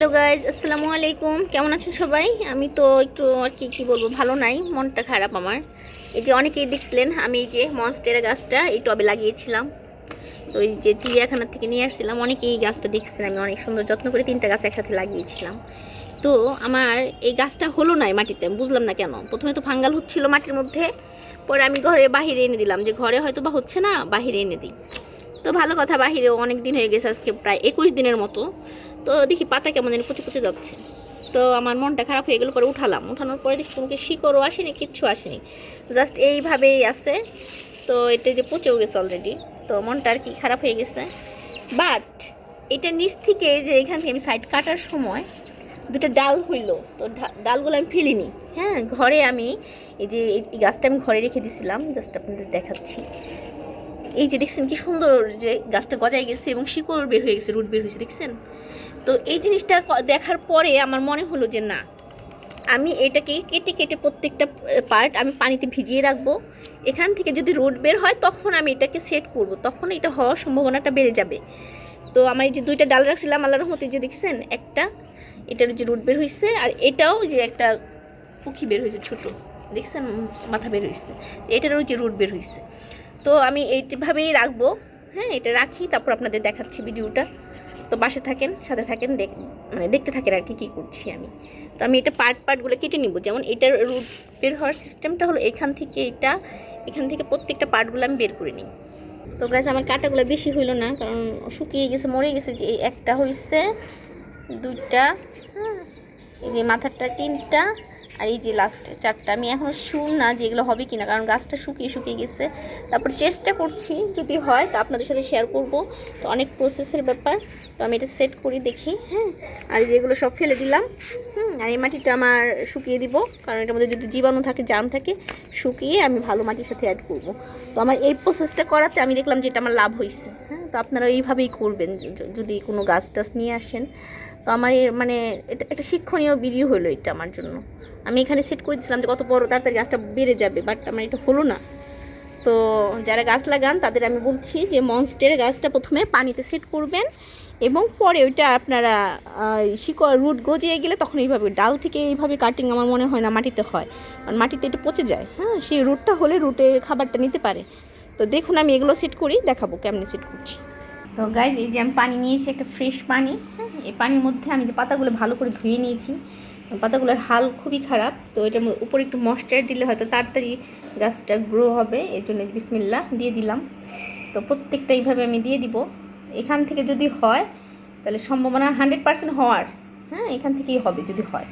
Hello guys আসসালামু আলাইকুম কেমন আছেন সবাই? আমি তো একটু আর কি, কী বলব, ভালো নাই। মনটা খারাপ আমার। এই যে অনেকেই দেখছিলেন, আমি এই যে মনস্টেরা গাছটা এই টবে লাগিয়েছিলাম। এই যে চিড়িয়াখানা থেকে নিয়ে আসছিলাম, অনেকেই এই গাছটা দেখছেন, আমি অনেক সুন্দর যত্ন করে তিনটা গাছ একসাথে লাগিয়েছিলাম। তো আমার এই গাছটা হলো নাই মাটিতে বুঝলাম না কেন। প্রথমে তো ফাঙ্গাল হচ্ছিল মাটির মধ্যে, পরে আমি ঘরে বাহিরে এনে দিলাম। যে ঘরে হয়তো বা হচ্ছে না, বাহিরে এনে দিই। তো ভালো কথা, বাহিরেও অনেক দিন হয়ে গেছে, আজকে প্রায় একুশ দিনের মতো। তো দেখি পাতা কেমন জানি পচে পচে যাচ্ছে। তো আমার মনটা খারাপ হয়ে গেল, পরে উঠালাম। উঠানোর পরে দেখি তোমাকে শিকড়ও আসেনি, কিচ্ছু আসেনি। জাস্ট এইভাবেই আছে। তো এটা যে পচেও গেছে অলরেডি তো মনটা আর কি খারাপ হয়ে গেছে। বাট এটা নিচ থেকে যে এখান থেকে আমি সাইড কাটার সময় দুটো ডাল হইল। তো ডালগুলো আমি ফেলিনি। হ্যাঁ ঘরে আমি এই যে এই গাছটা আমি ঘরে রেখে দিয়েছিলাম জাস্ট আপনাদের দেখাচ্ছি। এই যে দেখছেন কি সুন্দর যে গাছটা গজায় গেছে এবং শিকড় বের হয়ে গেছে, রুট বের হয়েছে, দেখছেন? তো এই জিনিসটা দেখার পরে আমার মনে হলো যে না, আমি এটাকে কেটে কেটে প্রত্যেকটা পার্ট আমি পানিতে ভিজিয়ে রাখব। এখান থেকে যদি রুট বের হয়, তখন আমি এটাকে সেট করব। তখন এটা হওয়ার সম্ভাবনাটা বেড়ে যাবে। তো আমার এই যে দুইটা ডাল রাখছিলাম আল্লাহর রহমতে যে দেখছেন? একটা, এটার যে রুট বের হয়েছে, আর এটাও যে একটা পুখি বের হয়েছে ছোট, দেখছেন? মাথা বের হয়েছে। এটারও যে রুট বের হয়েছে। তো আমি এইভাবেই রাখব। হ্যাঁ এটা রাখি তারপর আপনাদের দেখাচ্ছি ভিডিওটা। তো বাসে থাকেন সাথে থাকেন দেখ মানে দেখতে থাকেন আর কি কী করছি আমি। তো আমি এটা পার্ট পার্টগুলো কেটে নিব। যেমন এটার রুট বের হওয়ার সিস্টেমটা হলো এখান থেকে এটা এখান থেকে প্রত্যেকটা পার্টগুলো আমি বের করে নিই। তো প্রায় আমার কাটাগুলো বেশি হইল না কারণ শুকিয়ে গেছে মরে গেছে যে একটা হয়েছে দুইটা হ্যাঁ, এই যে মাথারটা তিনটা আর এই যে লাস্ট চারটা। আমি এখন শুন না যে এগুলো হবে কিনা, কারণ গাছটা শুকিয়ে শুকিয়ে গেছে। তারপর চেষ্টা করছি, যদি হয় তো আপনাদের সাথে শেয়ার করব। তো অনেক প্রসেসের ব্যাপার। তো আমি এটা সেট করি, দেখি হ্যাঁ? আর যেগুলো সব ফেলে দিলাম, হুম? আর এই মাটিটা আমার শুকিয়ে দিব, কারণ এটার মধ্যে যদি জীবাণু থাকে, জাম থাকে, শুকিয়ে আমি ভালো মাটির সাথে অ্যাড করব। তো আমার এই প্রসেসটা করাতে আমি দেখলাম যে এটা আমার লাভ হয়েছে হ্যাঁ? তো আপনারা এইভাবেই করবেন যদি কোনো গাছ টাছ নিয়ে আসেন। তো আমার মানে এটা একটা শিক্ষণীয় ভিডিও হলো এটা আমার জন্য। আমি এখানে সেট করে দিয়েছিলাম যে কত বড় তাড়াতাড়ি গাছটা বেড়ে যাবে বাট আমার এটা হলো না। তো যারা গাছ লাগান, তাদের আমি বলছি যে মনস্টের গাছটা প্রথমে পানিতে সেট করবেন এবং পরে ওইটা আপনারা শিকড়, রুট গজিয়ে গেলে তখন এইভাবে, ডাল থেকে এইভাবে কাটিং আমার মনে হয় না মাটিতে হয়। কারণ মাটিতে এটা পচে যায় হ্যাঁ? সেই রুটটা হলে রুটের খাবারটা নিতে পারে। তো দেখুন, আমি এগুলো সেট করি, দেখাবো কেমনি সেট করছি। তো গাইজ এই যে আমি পানি নিয়েছি, একটা ফ্রেশ পানি হ্যাঁ? এই পানির মধ্যে আমি যে পাতাগুলো ভালো করে ধুয়ে নিয়েছি, পাতাগুলোর হাল খুবই খারাপ, তো এটার উপরে একটু ময়েশ্চার দিলে হয়তো তাড়াতাড়ি গাছটা গ্রো হবে, এর জন্য বিসমিল্লা দিয়ে দিলাম। তো প্রত্যেকটা এইভাবে আমি দিয়ে দিব। এখান থেকে যদি হয়, তাহলে সম্ভাবনা হান্ড্রেড পার্সেন্ট হওয়ার হ্যাঁ এখান থেকেই হবে যদি হয়।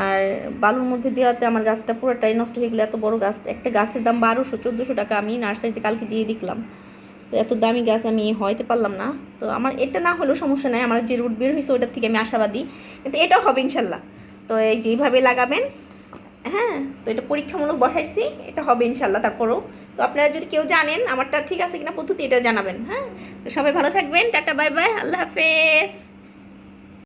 আর বালুর মধ্যে দেওয়াতে আমার গাছটা পুরোটাই নষ্ট হয়ে গেলো। এত বড় গাছ, একটা গাছের দাম বারোশো, চোদ্দোশো টাকা। আমি নার্সারিতে কালকে দিয়ে দেখলাম। তো এত দামি গাছ আমি হয়তে পারলাম না। তো আমার এটা না হলেও সমস্যা নাই। আমার যে রুট বের হয়েছে, ওটার থেকে আমি আশাবাদী। কিন্তু এটাও হবে ইনশাল্লাহ। তো এই যেইভাবে লাগাবেন হ্যাঁ তো এটা পরীক্ষামূলক বসাইছি। এটা হবে ইনশাল্লাহ তারপরেও। তো আপনারা যদি কেউ জানেন আমারটা ঠিক আছে কিনা পদ্ধতি, এটা জানাবেন হ্যাঁ? তো সবাই ভালো থাকবেন, টাটা, বাই বাই, আল্লাহ হাফেজ।